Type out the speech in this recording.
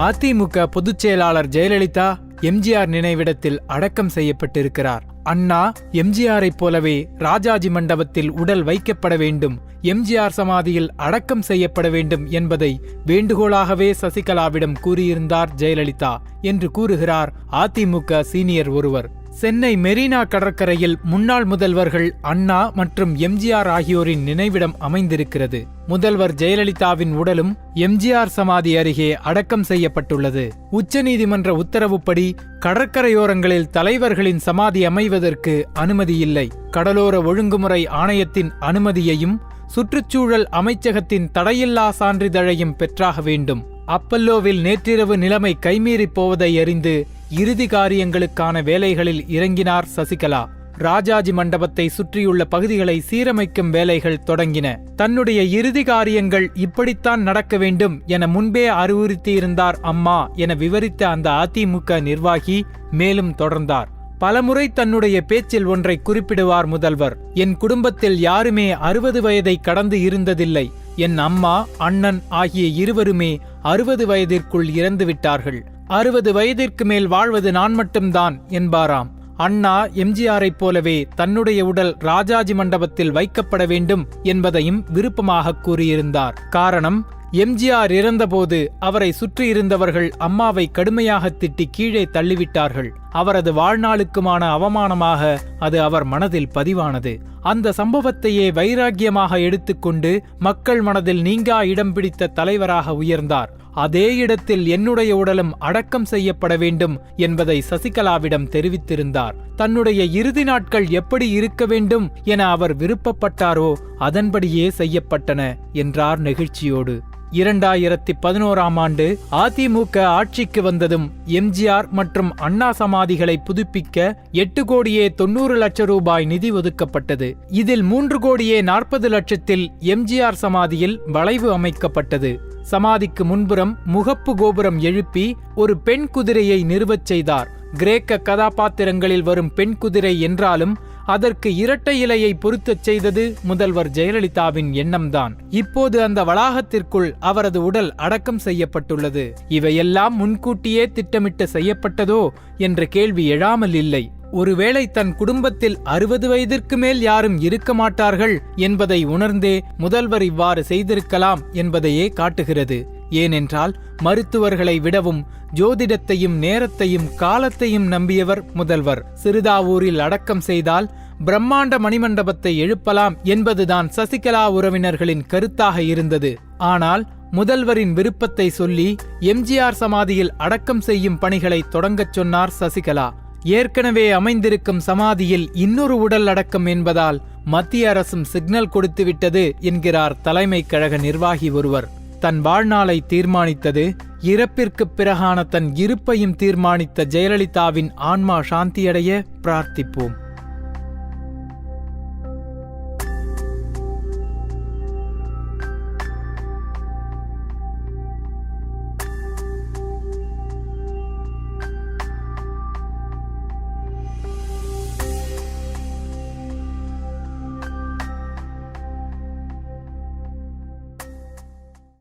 அதிமுக பொதுச் செயலாளர் ஜெயலலிதா எம்ஜிஆர் நினைவிடத்தில் அடக்கம் செய்யப்பட்டிருக்கிறார். அண்ணா எம்ஜிஆரைப் போலவே ராஜாஜி மண்டபத்தில் உடல் வைக்கப்பட வேண்டும் எம்ஜிஆர் சமாதியில் அடக்கம் செய்யப்பட வேண்டும் என்பதை வேண்டுகோளாகவே சசிகலாவிடம் கூறியிருந்தார் ஜெயலலிதா என்று கூறுகிறார் அதிமுக சீனியர் ஒருவர். சென்னை மெரினா கடற்கரையில் முன்னாள் முதல்வர்கள் அண்ணா மற்றும் எம்ஜிஆர் ஆகியோரின் நினைவிடம் அமைந்திருக்கிறது. முதல்வர் ஜெயலலிதாவின் உடலும் எம்ஜிஆர் சமாதி அருகே அடக்கம் செய்யப்பட்டுள்ளது. உச்சநீதிமன்ற உத்தரவுப்படி கடற்கரையோரங்களில் தலைவர்களின் சமாதி அமைவதற்கு அனுமதி இல்லை கடலோர ஒழுங்குமுறை ஆணையத்தின் அனுமதியையும் சுற்றுச்சூழல் அமைச்சகத்தின் தடையில்லா சான்றிதழையும் பெற்றாக வேண்டும். அப்பல்லோவில் நேற்றிரவு நிலைமை கைமீறிப் போவதை அறிந்து இறுதி காரியங்களுக்கான வேலைகளில் இறங்கினார் சசிகலா. ராஜாஜி மண்டபத்தை சுற்றியுள்ள பகுதிகளை சீரமைக்கும் வேலைகள் தொடங்கின. தன்னுடைய இறுதி காரியங்கள் இப்படித்தான் நடக்க வேண்டும் என முன்பே அறிவுறுத்தியிருந்தார் அம்மா என விவரித்த அந்த அதிமுக நிர்வாகி மேலும் தொடர்ந்தார். பலமுறை தன்னுடைய பேச்சில் ஒன்றை குறிப்பிடுவார் முதல்வர். என் குடும்பத்தில் யாருமே அறுபது வயதை கடந்து இருந்ததில்லை. என் அம்மா அண்ணன் ஆகிய இருவருமே அறுபது வயதிற்குள் இறந்து விட்டார்கள். அறுபது வயதிற்கு மேல் வாழ்வது நான் மட்டும்தான் என்பாராம். அண்ணா எம்ஜிஆரைப் போலவே தன்னுடைய உடல் ராஜாஜி மண்டபத்தில் வைக்கப்பட வேண்டும் என்பதையும் விருப்பமாக கூறியிருந்தார். காரணம் எம்ஜிஆர் இறந்தபோது அவரை சுற்றியிருந்தவர்கள் அம்மாவை கடுமையாக திட்டி கீழே தள்ளிவிட்டார்கள். அவரது வாழ்நாளுக்குமான அவமானமாக அது அவர் மனதில் பதிவானது. அந்த சம்பவத்தையே வைராக்கியமாக எடுத்துக்கொண்டு மக்கள் மனதில் நீங்கா இடம் பிடித்த தலைவராக உயர்ந்தார். அதே இடத்தில் என்னுடைய உடலும் அடக்கம் செய்யப்பட வேண்டும் என்பதை சசிகலாவிடம் தெரிவித்திருந்தார். தன்னுடைய இறுதி நாட்கள் எப்படி இருக்க வேண்டும் என அவர் விருப்பப்பட்டாரோ அதன்படியே செய்யப்பட்டன என்றார் நெகிழ்ச்சியோடு. இரண்டாயிரத்தி பதினோராம் ஆண்டு அதிமுக ஆட்சிக்கு வந்ததும் எம்ஜிஆர் மற்றும் அண்ணா சமாதிகளை புதுப்பிக்க எட்டு கோடியே தொண்ணூறு லட்சம் ரூபாய் நிதி ஒதுக்கப்பட்டது. இதில் மூன்று கோடியே நாற்பது லட்சத்தில் எம்ஜிஆர் சமாதியில் வளைவு அமைக்கப்பட்டது. சமாதிக்கு முன்புறம் முகப்பு கோபுரம் எழுப்பி ஒரு பெண் குதிரையை நிறுவச் செய்தார். கிரேக்க கதாபாத்திரங்களில் வரும் பெண் குதிரை என்றாலும் அதற்கு இரட்டை இலையை பொருத்தச் செய்தது முதல்வர் ஜெயலலிதாவின் எண்ணம்தான். இப்போது அந்த வளாகத்திற்குள் அவரது உடல் அடக்கம் செய்யப்பட்டுள்ளது. இவையெல்லாம் முன்கூட்டியே திட்டமிட்டு செய்யப்பட்டதோ என்ற கேள்வி எழாமல் இல்லை. ஒருவேளை தன் குடும்பத்தில் அறுபது வயதிற்கு மேல் யாரும் இருக்க மாட்டார்கள் என்பதை உணர்ந்தே முதல்வர் இவ்வாறு செய்திருக்கலாம் என்பதையே காட்டுகிறது. ஏனென்றால் மருத்துவர்களை விடவும் ஜோதிடத்தையும் நேரத்தையும் காலத்தையும் நம்பியவர் முதல்வர். சிறுதாவூரில் அடக்கம் செய்தால் பிரம்மாண்ட மணிமண்டபத்தை எழுப்பலாம் என்பதுதான் சசிகலா உறவினர்களின் கருத்தாக இருந்தது. ஆனால் முதல்வரின் விருப்பத்தை சொல்லி எம்ஜிஆர் சமாதியில் அடக்கம் செய்யும் பணிகளை தொடங்கச் சொன்னார் சசிகலா. ஏற்கனவே அமைந்திருக்கும் சமாதியில் இன்னொரு உடல் அடக்கம் என்பதால் மத்திய அரசும் சிக்னல் கொடுத்துவிட்டது என்கிறார் தலைமை கழக நிர்வாகி ஒருவர். தன் வாழ்நாளை தீர்மானித்தது இறப்பிற்குப் பிறகான தன் இருப்பையும் தீர்மானித்த ஜெயலலிதாவின் ஆன்மா சாந்தியடைய பிரார்த்திப்போம்.